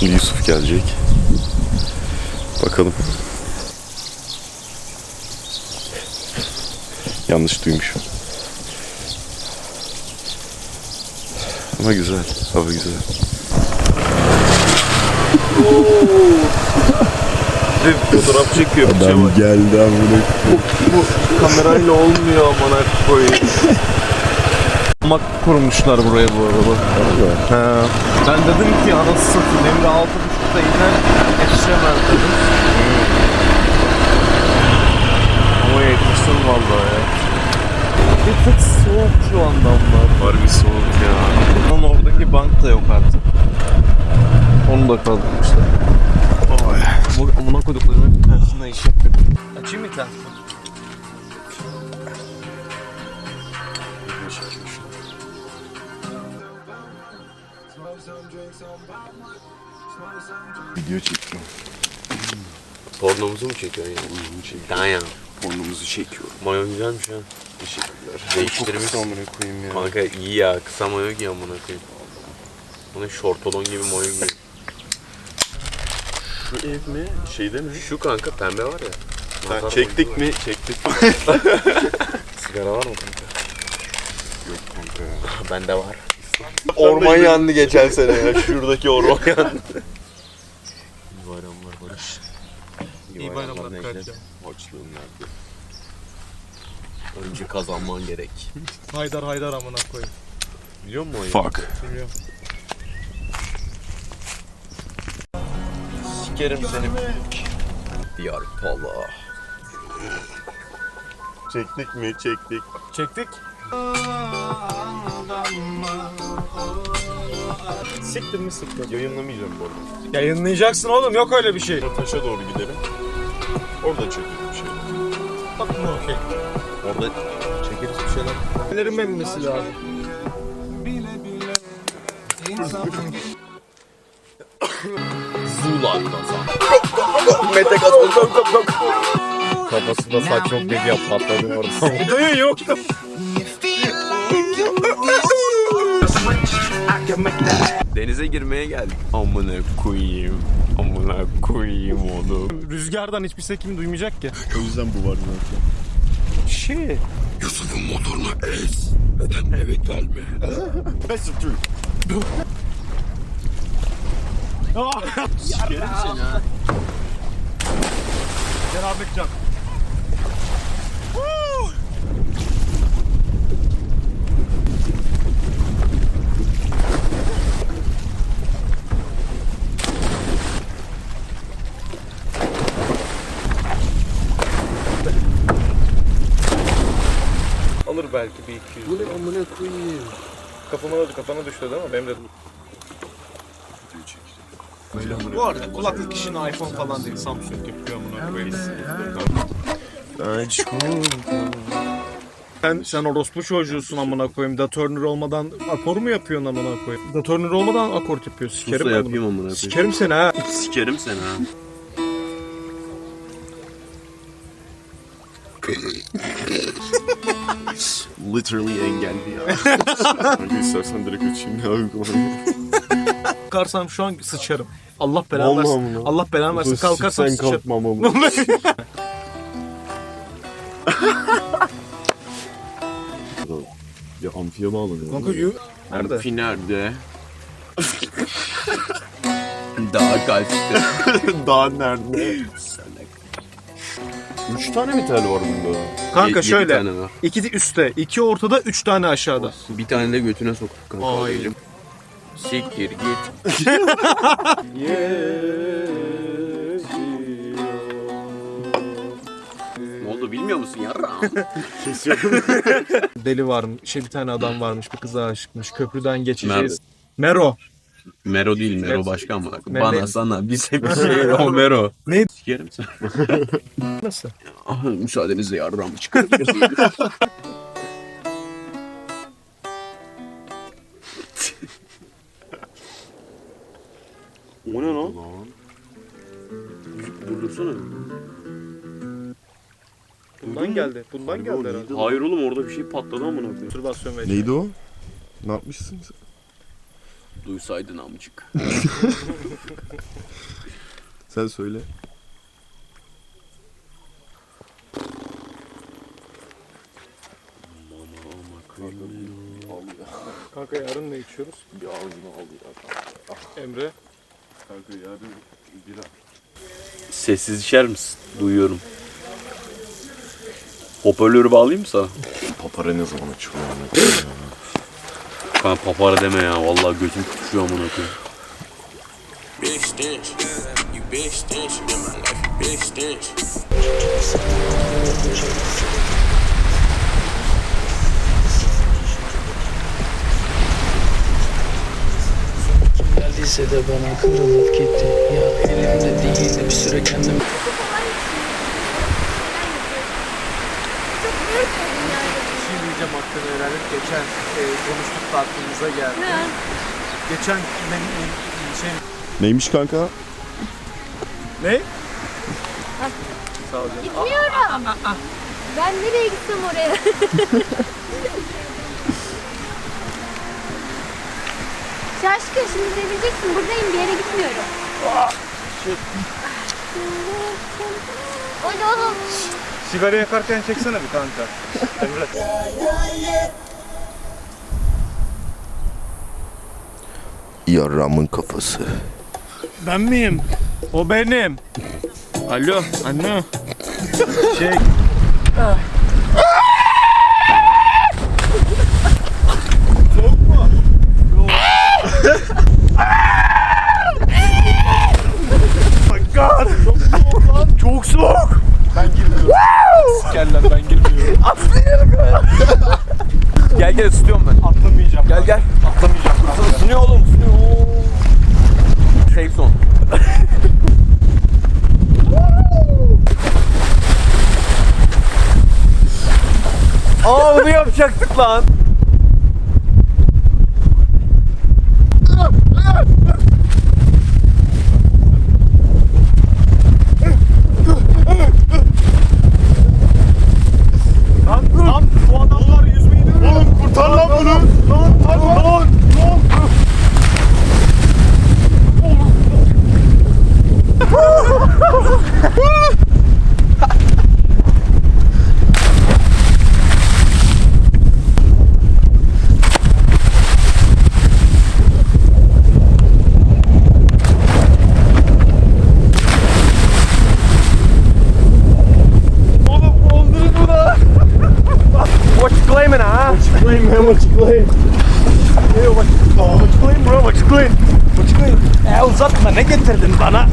Şimdi Yusuf gelecek. Bakalım. Yanlış duymuşum. Ama güzel. Hava güzel. Bir fotoğraf çekiyor şey var. geldi amına. Bu kamerayla olmuyor amına koyayım. Mak kurmuşlar buraya bu araba. He. Ben dedim ki anası satayım. Emre altı buçukta iner yetişemez dedim. Ama yetiştim vallahi ya. Bir tık soğuk şu anda onlar. Harbi soğuk ya. Lan oradaki bank da yok artık. Onu da kaldırmışlar. Ama amına koyduklarının bir tanesinde iş yapıyor. Açayım mı telefonu? Video çekiyor. Pornomuzu mu çekiyorsun ya? Daha ya. Pornumuzu çekiyor. Mayo güzelmiş ha. Teşekkürler. Değiştirmiş. Çok kısa amına koyayım ya. Kanka iyi ya. Kısa mayo giy amına koyayım. Bana şortolon gibi mayo giy. Şu ev mi? Şeyde mi? Şu kanka pembe var ya. Nazar çektik boncuğu mi? Çektik? Sigara var mı kanka? Yok kanka. Bende var. Orman yandı geçen sene ya. Şuradaki orman yandı. İyi bayramlar Barış. İyi bayramlar Necdet. kardeşim. Açlığın nerede? Önce kazanman gerek. Haydar haydar amına koyayım. Biliyor musun oyunu? Fuck. Bilmiyorum. Sikerim seni. Diyar Pala. Çektik mi? Çektik. Çektik. Siktir mi siktir? Yayınlamayacağım bu arada. Yayınlayacaksın oğlum yok öyle bir şey. Taşa doğru gidelim. Orada çekelim bir şey. Bak okey. Orada çekeriz bir şeyler. Nelerin memnunesi lazım. Zula. Mete. Kafasında saç yok dedi ya patladı orada. Dayı yok. Denize girmeye geldik. Amına koyayım. Amına koyayım oğlum. Rüzgardan hiçbir sekim duymayacak ki. O yüzden bu var zaten. Şey. Yusuf'un motorunu ez. Neden eve gelme? Best of three. Sikerim seni ha. Gel Ahmetcan. Alır belki bir 200. Bu ne amına koyayım? Kafama da kafana düştü değil mi? Benim de. Bu arada kulaklık işini iPhone falan değil Samsung yapıyor amına koyayım. Sen, sen orospu çocuğusun amına koyayım. Datörnür olmadan akor mu yapıyorsun amına koyayım? Datörnür olmadan akort yapıyor. Sikerim da ben yapayım bunu. amına koyayım. Sikerim seni ha. Sikerim seni ha. Literally engelli ya. Kanka istersen direkt açayım ya uygulamayı. Kalkarsam şu an sıçarım. Allah belanı Vallahi versin. mi lan? Allah belanı versin. Kalkarsam Sen sıçarım. kalkma ama. ya amfiye bağlanıyor. Kanka yu- Nerede? Amfi nerede? Daha kaçtı. Daha nerede? Üç tane mi tel var bunda? Kanka Yedi şöyle. tane var. İki de üstte, iki ortada, üç tane aşağıda. Bir tane de götüne sok kanka. Ay. Elim. Siktir git. ne oldu bilmiyor musun yarra? Kesiyorum. Deli varmış, şey bir tane adam varmış, bir kıza aşıkmış. Köprüden geçeceğiz. Mero. Mero değil Mero Evet. başka amına koyayım. Ne- Bana sana bize bir şey o Mero. Ne? Sikerim sen. Nasıl? Ah, müsaadenizle yarramı çıkartırız. o ne lan? Durdursana. Bundan geldi. Bundan geldi herhalde. Hayır oğlum orada bir şey patladı amına koyayım. Mastürbasyon ve Neydi o? Ne yapmışsın sen? Duysaydın amcık. Sen söyle. Kanka yarın ne içiyoruz? Bir ağzını al ya. Emre. Kanka yarın bira. Sessiz içer misin? Duyuyorum. Hoparlörü bağlayayım mı sana? Papara ne zaman açılıyor? Kanka papara deme ya. Vallahi gözüm tutuşuyor amına koyayım. Big stench. You big stench. In my life, you big stench. Geldiyse de bana kırılıp gitti Ya elimde değildi bir süre kendim Şey diyeceğim hakkını öğrenip geçen e, konuştuk da aklımıza geldi. Geçen ben, şey Neymiş kanka? ne? Gitmiyorum. Ben nereye gitsem oraya. Şaşkın şimdi delireceksin. Buradayım bir yere gitmiyorum. Oğlum oğlum. Sigara yakarken çeksene bir kanka. Emre. Yarramın kafası. Ben miyim? O benim. Alo anne. Şey. Soğuk mu? Oh my God. Çok soğuk lan. Çok soğuk. Ben girmiyorum. Sikerler ben girmiyorum. Gel gel ısıtıyorum ben. Atlamayacağım. Gel gel. Atlamayacağım. kanka. Isınıyor oğlum ısınıyor. Oo. Safe zone. Aa bunu yapacaktık. Lan lan bu adamlar yüzmeyi de Oğlum kurtar lan bunu. Lan lan lan. lan. What you claiming ha? Claim man, what you claim? Yeah, what, oh, what you claim bro, what you claim? What you claim? E uzatma ne getirdin bana?